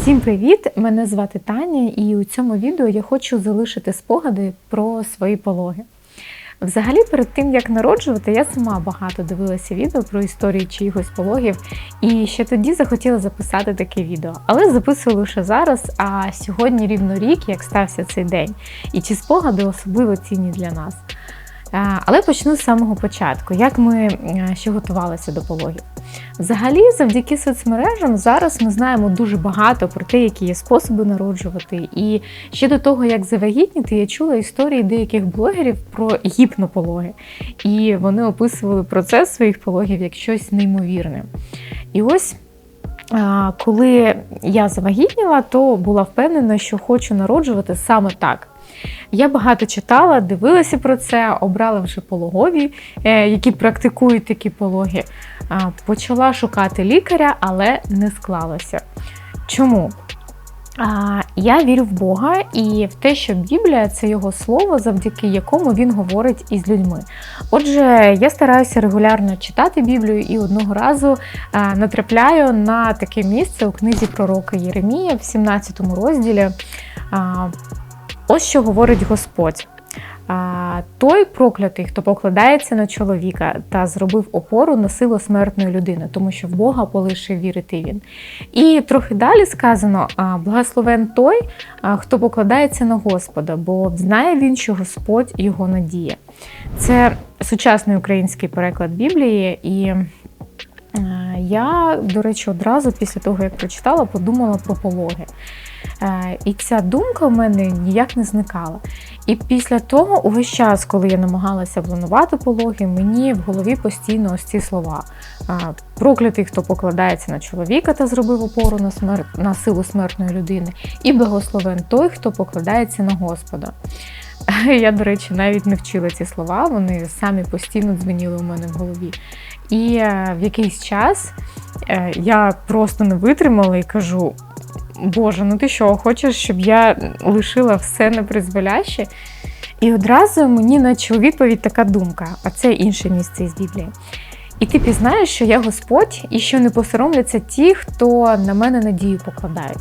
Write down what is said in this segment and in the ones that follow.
Всім привіт! Мене звати Таня, і у цьому відео я хочу залишити спогади про свої пологи. Взагалі, перед тим як народжувати, я сама багато дивилася відео про історії чиїхось пологів, і ще тоді захотіла записати таке відео. Але записую лише зараз. А сьогодні рівно рік, як стався цей день, і ці спогади особливо цінні для нас. Але почну з самого початку, як ми е, ще готувалися до пологів. Взагалі, завдяки соцмережам, зараз ми знаємо дуже багато про те, які є способи народжувати. І ще до того, як завагітніти, я чула історії деяких блогерів про гіпнопологи. І вони описували процес своїх пологів як щось неймовірне. І ось. Коли я завагітніла, то була впевнена, що хочу народжувати саме так. Я багато читала, дивилася про це, обрала вже пологові, е, які практикують такі пологи. Почала шукати лікаря, але не склалося. Чому? Я вірю в Бога і в те, що Біблія це його слово, завдяки якому він говорить із людьми. Отже, я стараюся регулярно читати Біблію і одного разу натрапляю на таке місце у книзі пророка Єремія в 17 розділі. Ось що говорить Господь. Той проклятий, хто покладається на чоловіка та зробив опору на силу смертної людини, тому що в Бога полишив вірити він. І трохи далі сказано: благословен той, хто покладається на Господа, бо знає він, що Господь його надіє. Це сучасний український переклад Біблії, і я, до речі, одразу після того, як прочитала, подумала про пологи. Е, І ця думка в мене ніяк не зникала. І після того, увесь час, коли я намагалася планувати пологи, мені в голові постійно ось ці слова: Е, проклятий, хто покладається на чоловіка та зробив опору на смер... на силу смертної людини, і благословен той, хто покладається на Господа. Я, до речі, навіть не вчила ці слова, вони самі постійно дзвеніли у мене в голові. І е, в якийсь час е, я просто не витримала і кажу: Боже, ну ти що, хочеш, щоб я лишила все непризволяще? І одразу мені наче у відповідь така думка, а це інше місце із Біблії. І ти пізнаєш, що я Господь, і що не посоромляться ті, хто на мене надію покладають.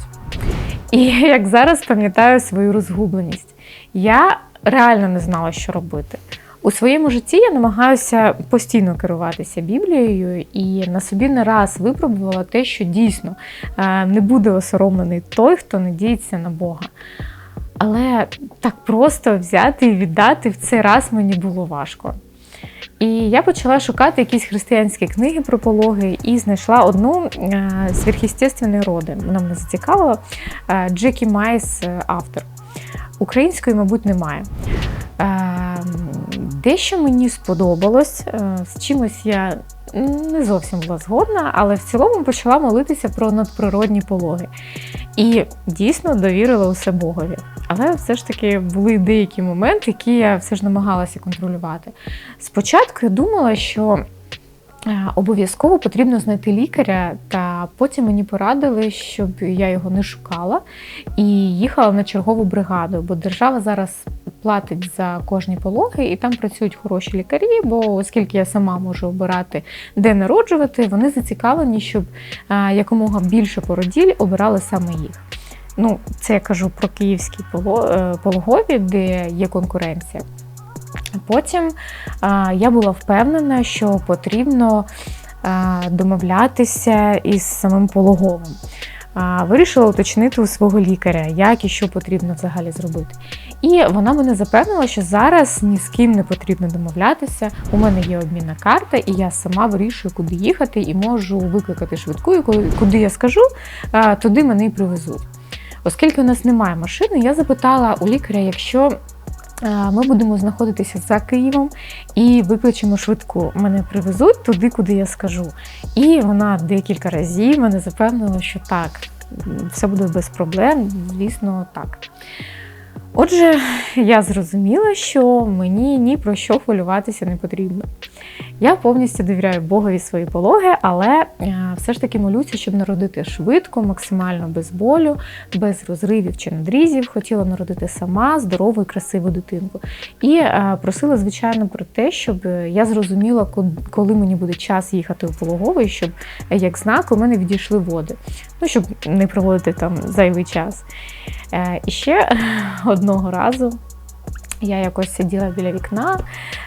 І як зараз пам'ятаю свою розгубленість, я реально не знала, що робити. У своєму житті я намагаюся постійно керуватися Біблією і на собі не раз випробувала те, що дійсно е, не буде осоромлений той, хто надіється на Бога. Але так просто взяти і віддати в цей раз мені було важко. І я почала шукати якісь християнські книги про пологи і знайшла одну «Сверхъестественні роди. Вона мене зацікавила. Е, Джекі Майс, е, автор. Української, мабуть, немає. Дещо мені сподобалось, е, з чимось я не зовсім була згодна, але в цілому почала молитися про надприродні пологи. І дійсно довірила усе Богові. Але все ж таки були деякі моменти, які я все ж намагалася контролювати. Спочатку я думала, що Е, обов'язково потрібно знайти лікаря, та потім мені порадили, щоб я його не шукала і їхала на чергову бригаду, бо держава зараз платить за кожні пологи, і там працюють хороші лікарі. Бо оскільки я сама можу обирати, де народжувати, вони зацікавлені, щоб якомога більше породіль обирали саме їх. Ну, це я кажу про київські е, пологові, де є конкуренція. Потім я була впевнена, що потрібно домовлятися із самим пологовим. Вирішила уточнити у свого лікаря, як і що потрібно взагалі зробити. І вона мене запевнила, що зараз ні з ким не потрібно домовлятися. У мене є обмінна карта, і я сама вирішую, куди їхати, і можу викликати швидку, і куди я скажу, туди мене і привезуть. Оскільки у нас немає машини, я запитала у лікаря, якщо ми будемо знаходитися за Києвом і викличемо швидку. Мене привезуть туди, куди я скажу. І вона декілька разів мене запевнила, що так, все буде без проблем, звісно, так. Отже, я зрозуміла, що мені ні про що хвилюватися не потрібно. Я повністю довіряю Богові свої пологи, але е, все ж таки молюся, щоб народити швидко, максимально без болю, без розривів чи надрізів. Хотіла народити сама здорову і красиву дитинку. І е, просила, звичайно, про те, щоб я зрозуміла, коли мені буде час їхати у пологовий, щоб як знак у мене відійшли води. ну, щоб не проводити там зайвий час. Е, І ще одного разу. Я якось сиділа біля вікна,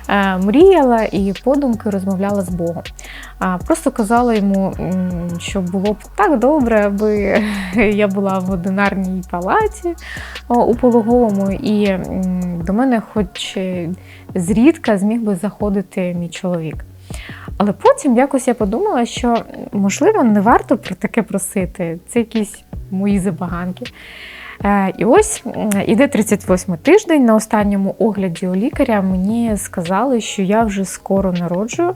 е, мріяла і подумки розмовляла з Богом. Просто казала йому, що було б так добре, аби я була в одинарній палаті у пологовому, і до мене, хоч зрідка, зміг би заходити мій чоловік. Але потім якось я подумала, що можливо не варто про таке просити. Це якісь мої забаганки. Е, і ось іде 38 тиждень. На останньому огляді у лікаря мені сказали, що я вже скоро народжую.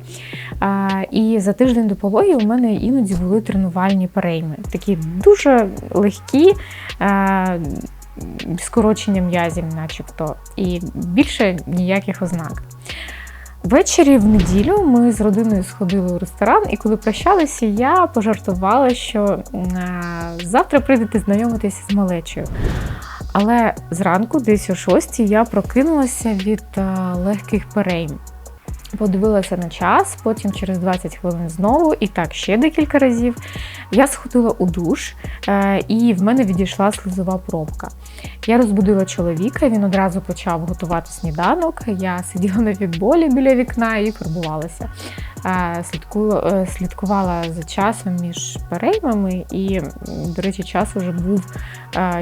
Е, і за тиждень до пологів у мене іноді були тренувальні перейми. Такі дуже легкі. Е, скорочення м'язів, начебто, і більше ніяких ознак. Ввечері в неділю ми з родиною сходили у ресторан, і коли прощалися, я пожартувала, що завтра прийдете знайомитися з малечою. Але зранку, десь о шостій, я прокинулася від легких перейм. Подивилася на час, потім через 20 хвилин знову, і так ще декілька разів. Я сходила у душ, е, і в мене відійшла слизова пробка. Я розбудила чоловіка, він одразу почав готувати сніданок. Я сиділа на відболі біля вікна і фарбувалася. Е, слідкувала за часом між переймами, і, до речі, час вже був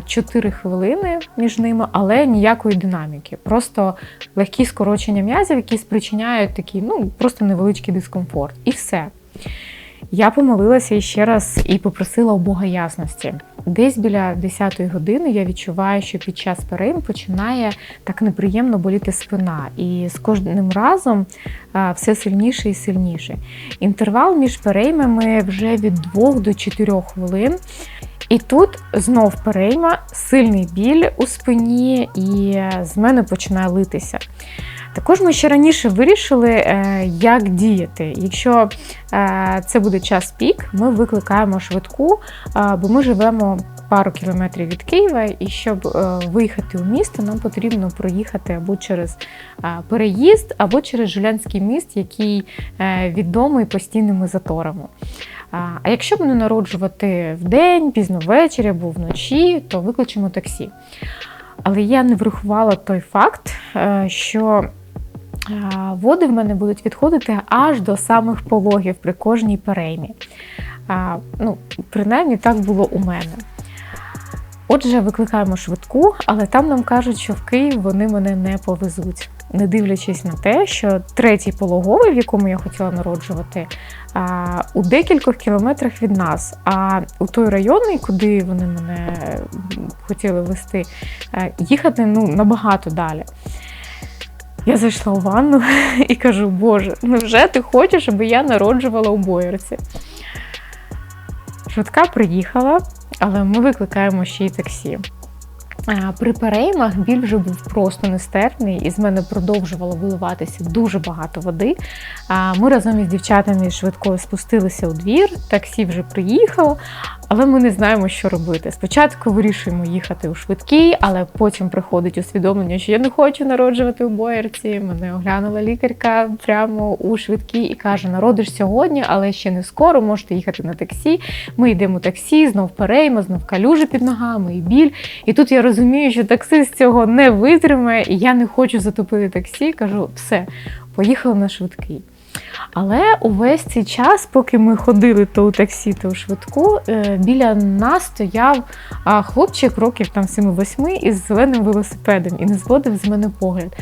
4 е, хвилини між ними, але ніякої динаміки. Просто легкі скорочення м'язів, які спричиняють такий ну, просто невеличкий дискомфорт. І все. Я помолилася ще раз і попросила у Бога ясності. Десь біля 10-ї години я відчуваю, що під час перейм починає так неприємно боліти спина, і з кожним разом все сильніше і сильніше. Інтервал між переймами вже від 2 до 4 хвилин. І тут знов перейма, сильний біль у спині, і з мене починає литися. Також ми ще раніше вирішили, е, як діяти. Якщо е, це буде час пік, ми викликаємо швидку, бо ми живемо пару кілометрів від Києва, і щоб е, виїхати у місто, нам потрібно проїхати або через переїзд, або через Жулянський міст, який відомий постійними заторами. А якщо б народжувати в день, пізно ввечері або вночі, то викличемо таксі. Але я не врахувала той факт, що води в мене будуть відходити аж до самих пологів при кожній переймі. Ну, Принаймні так було у мене. Отже, викликаємо швидку, але там нам кажуть, що в Київ вони мене не повезуть, не дивлячись на те, що третій пологовий, в якому я хотіла народжувати, у декількох кілометрах від нас. А у той районний, куди вони мене хотіли вести, їхати ну, набагато далі. Я зайшла у ванну і кажу, Боже, невже ти хочеш, щоб я народжувала у боярці? Швидка приїхала, але ми викликаємо ще й таксі. При переймах біль вже був просто нестерпний, і з мене продовжувало виливатися дуже багато води. Ми разом із дівчатами швидко спустилися у двір, таксі вже приїхало, але ми не знаємо, що робити. Спочатку вирішуємо їхати у швидкій, але потім приходить усвідомлення, що я не хочу народжувати у боярці. Мене оглянула лікарка прямо у швидкій і каже: Народиш сьогодні, але ще не скоро, можете їхати на таксі. Ми йдемо таксі, знов перейма, знов калюжі під ногами і біль. І тут я розумію, що таксист цього не витримає, і я не хочу затопити таксі. Кажу, все, поїхали на швидкий. Але увесь цей час, поки ми ходили то у таксі, то у швидку, е, біля нас стояв хлопчик років там 7-8 із зеленим велосипедом і не зводив з мене погляд.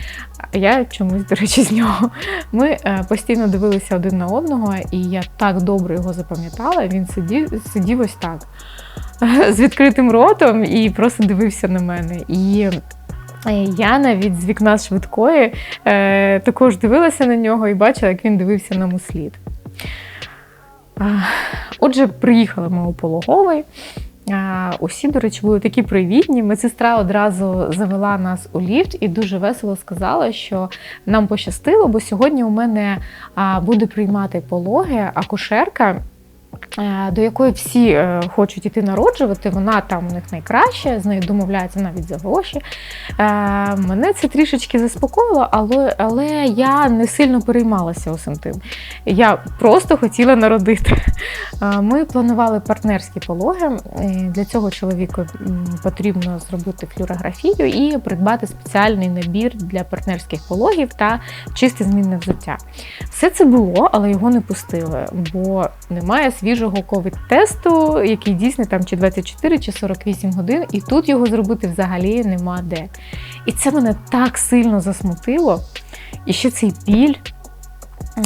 Я чомусь, до речі, з нього. Ми е, постійно дивилися один на одного, і я так добре його запам'ятала. Він сидів, сидів ось так з відкритим ротом і просто дивився на мене. І я навіть з вікна швидкої е, також дивилася на нього і бачила, як він дивився нам у слід. Отже, приїхали ми у пологовий. Усі, до речі, були такі привітні. Медсестра одразу завела нас у ліфт і дуже весело сказала, що нам пощастило, бо сьогодні у мене буде приймати пологи акушерка е, до якої всі е, хочуть іти народжувати, вона там у них найкраща, з нею домовляються навіть за гроші. Е, Мене це трішечки заспокоїло, але, але я не сильно переймалася усім тим. Я просто хотіла народити. Е, Ми планували партнерські пологи. Е, Для цього чоловіку потрібно зробити флюорографію і придбати спеціальний набір для партнерських пологів та чисте змінне взуття. Все це було, але його не пустили, бо немає свіжого ковід-тесту, який дійсний там чи 24 чи 48 годин, і тут його зробити взагалі нема де. І це мене так сильно засмутило. І ще цей біль.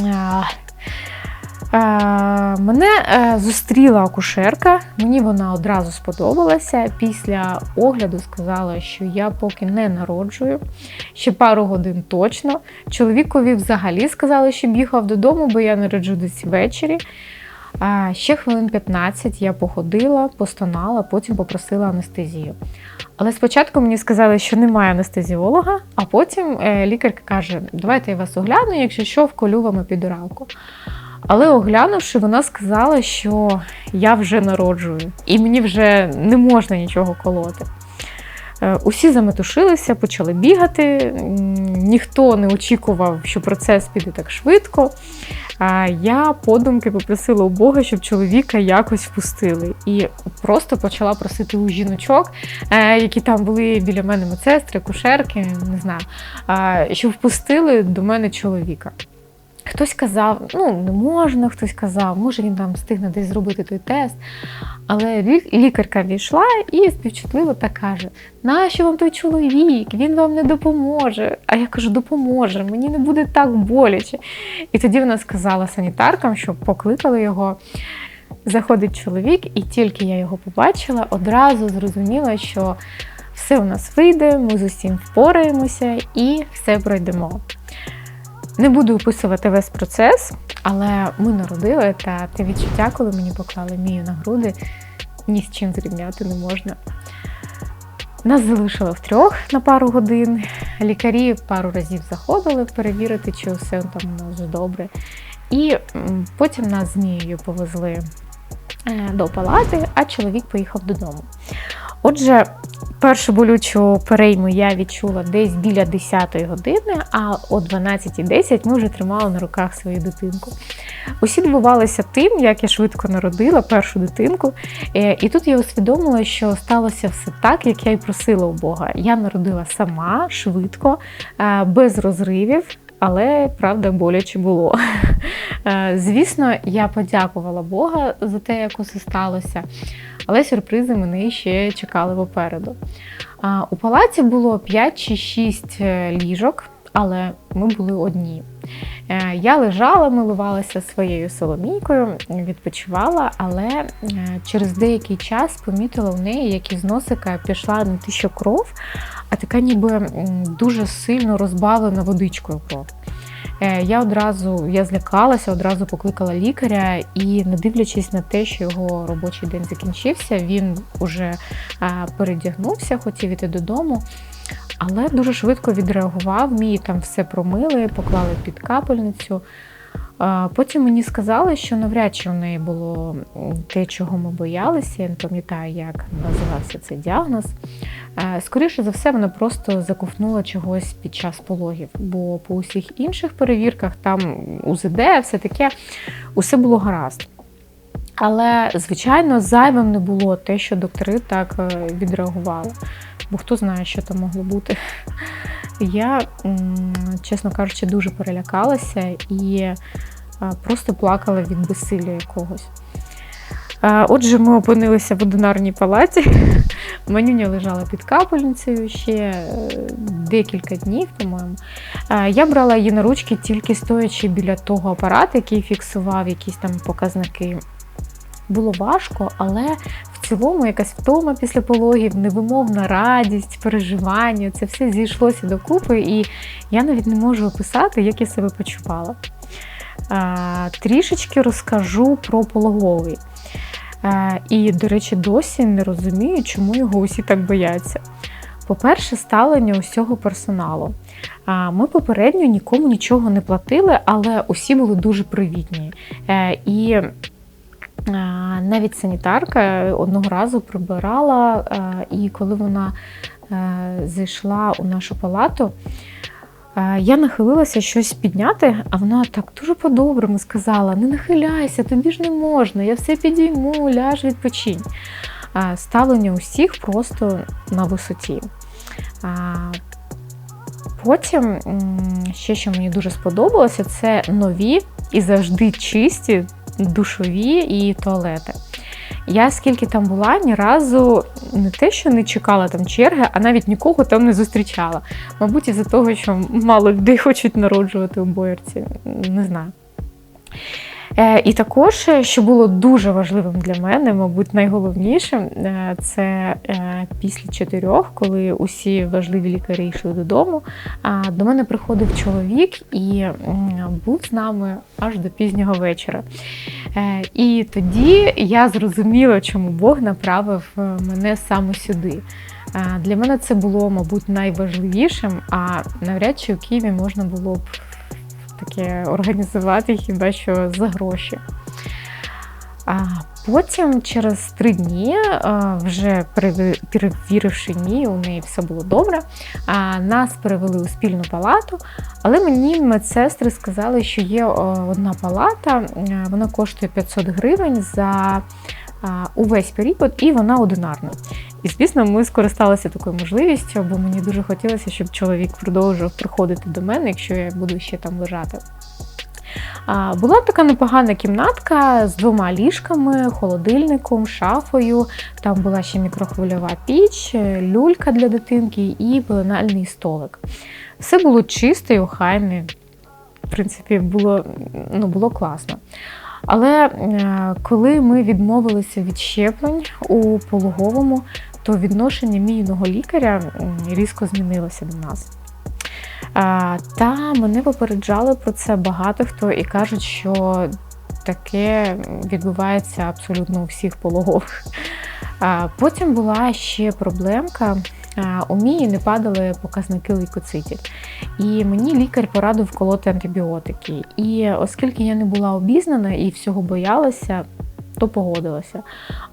А, а, Мене е, зустріла акушерка, мені вона одразу сподобалася. Після огляду сказала, що я поки не народжую, ще пару годин точно. Чоловікові взагалі сказали, щоб їхав додому, бо я народжу десь ввечері. Ще хвилин 15 я походила, постонала, потім попросила анестезію. Але спочатку мені сказали, що немає анестезіолога, а потім е, лікарка каже: давайте я вас огляну, якщо що, вколю вам епідуралку. Але оглянувши, вона сказала, що я вже народжую, і мені вже не можна нічого колоти. Е, Усі заметушилися, почали бігати. Ніхто не очікував, що процес піде так швидко. Я подумки попросила у Бога, щоб чоловіка якось впустили. І просто почала просити у жіночок, е, які там були біля мене медсестри, кушерки, не знаю, щоб впустили до мене чоловіка. Хтось казав, ну не можна, хтось казав, може він там встигне десь зробити той тест. Але лікарка війшла і співчутливо так каже: нащо вам той чоловік? Він вам не допоможе. А я кажу, допоможе, мені не буде так боляче. І тоді вона сказала санітаркам, що покликали його. Заходить чоловік, і тільки я його побачила, одразу зрозуміла, що все у нас вийде, ми з усім впораємося і все пройдемо. Не буду описувати весь процес, але ми народили та те відчуття, коли мені поклали мію на груди, ні з чим зрівняти не можна. Нас залишили втрьох на пару годин. Лікарі пару разів заходили перевірити, чи все там у нас добре. І потім нас з Мією повезли е, до палати, а чоловік поїхав додому. Отже, першу болючу перейму я відчула десь біля 10 години, а о 12.10 ми вже тримали на руках свою дитинку. Усі дивувалися тим, як я швидко народила першу дитинку. Е, І тут я усвідомила, що сталося все так, як я й просила у Бога. Я народила сама, швидко, е, без розривів. Але правда боляче було. Е, Звісно, я подякувала Бога за те, як усе сталося, але сюрпризи мене ще чекали попереду. У палаці було 5 чи 6 ліжок, але ми були одні. Е, Я лежала, милувалася своєю соломійкою, відпочивала, але е, через деякий час помітила у неї, як із носика пішла не те, що кров, а така ніби дуже сильно розбавлена водичкою кров. Е, Я одразу я злякалася, одразу покликала лікаря, і не дивлячись на те, що його робочий день закінчився, він уже передягнувся, хотів іти додому. Але дуже швидко відреагував, мій там все промили, поклали під капельницю. Потім мені сказали, що навряд чи в неї було те, чого ми боялися. Я не пам'ятаю, як називався цей діагноз. Е, Скоріше за все, вона просто заковтнула чогось під час пологів, бо по усіх інших перевірках, там УЗД, все таке, усе було гаразд. Але, звичайно, зайвим не було те, що доктори так е, відреагували. Бо хто знає, що там могло бути. Я, чесно кажучи, дуже перелякалася і просто плакала від безсилля якогось. Отже, ми опинилися в одинарній палаті. Манюня лежала під капельницею ще е, декілька днів, по-моєму. Я брала її на ручки тільки стоячи біля того апарату, який фіксував якісь там показники. Було важко, але в цілому якась втома після пологів, невимовна радість, переживання, це все зійшлося докупи, і я навіть не можу описати, як я себе почувала. Трішечки розкажу про пологовий. І, до речі, досі не розумію, чому його усі так бояться. По-перше, ставлення усього персоналу. Ми попередньо нікому нічого не платили, але усі були дуже привітні. Е, І Навіть санітарка одного разу прибирала, і коли вона а, зайшла у нашу палату, я нахилилася щось підняти, а вона так дуже по-доброму сказала: не нахиляйся, тобі ж не можна, я все підійму, ляж відпочинь. Ставлення усіх просто на висоті. Потім ще що мені дуже сподобалося, це нові і завжди чисті душові і туалети. Я скільки там була, ні разу не те, що не чекала там черги, а навіть нікого там не зустрічала. Мабуть, із-за того, що мало людей хочуть народжувати у боярці. Не знаю. Е, І також, е, що було дуже важливим для мене, мабуть, найголовнішим, е, це після чотирьох, коли усі важливі лікарі йшли додому. До мене приходив чоловік і був з нами аж до пізнього вечора. І тоді я зрозуміла, чому Бог направив мене саме сюди. Для мене це було, мабуть, найважливішим, а навряд чи у Києві можна було б таке організувати хіба що за гроші. А потім, через три дні, вже перевіривши ні, у неї все було добре. Нас перевели у спільну палату, але мені медсестри сказали, що є одна палата, е, вона коштує 500 гривень за увесь період, і вона одинарна. І, звісно, ми скористалися такою можливістю, бо мені дуже хотілося, щоб чоловік продовжував приходити до мене, якщо я буду ще там лежати. Була така непогана кімнатка з двома ліжками, холодильником, шафою. Там була ще мікрохвильова піч, люлька для дитинки і пеленальний столик. Все було чисте і охайне. В принципі, було, ну, було класно. Але е, коли ми відмовилися від щеплень у пологовому, то відношення мійного лікаря різко змінилося до нас. Та мене попереджали про це багато хто і кажуть, що таке відбувається абсолютно у всіх пологових. Потім була ще проблемка. У Мії не падали показники лейкоцитів. І мені лікар порадив колоти антибіотики. І оскільки я не була обізнана і всього боялася, то погодилася.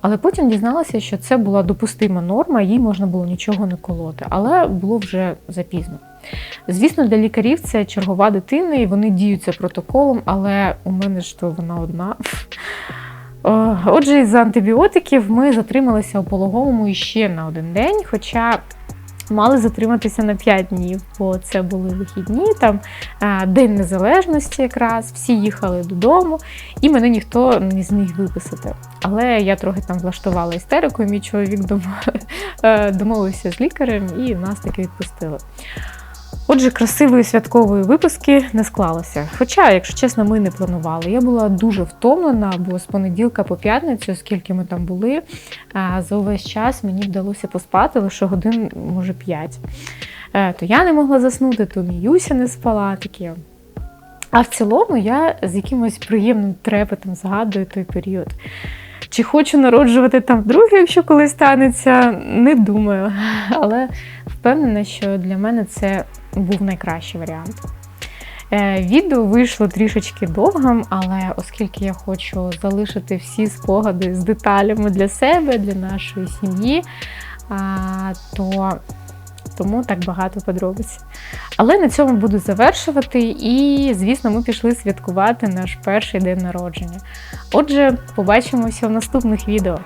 Але потім дізналася, що це була допустима норма, їй можна було нічого не колоти, але було вже запізно. Звісно, для лікарів це чергова дитина, і вони діють за протоколом, але у мене ж то вона одна. О, Отже, із-за антибіотиків ми затрималися у пологовому іще на один день, хоча мали затриматися на 5 днів, бо це були вихідні, там е, День Незалежності якраз, всі їхали додому, і мене ніхто не зміг виписати. Але я трохи там влаштувала істерику, і мій чоловік е, домовився з лікарем і нас таки відпустили. Отже, красивої святкової виписки не склалося. Хоча, якщо чесно, ми не планували. Я була дуже втомлена, бо з понеділка по п'ятницю, оскільки ми там були, за увесь час мені вдалося поспати лише годин, може, п'ять. Е, То я не могла заснути, то Міюся не спала. Таке. А в цілому я з якимось приємним трепетом згадую той період. Чи хочу народжувати там вдруге, якщо колись станеться, не думаю. Але впевнена, що для мене це був найкращий варіант. Е, Відео вийшло трішечки довгим, але оскільки я хочу залишити всі спогади з деталями для себе, для нашої сім'ї, то тому так багато подробиць. Але на цьому буду завершувати, і, звісно, ми пішли святкувати наш перший день народження. Отже, побачимося в наступних відео.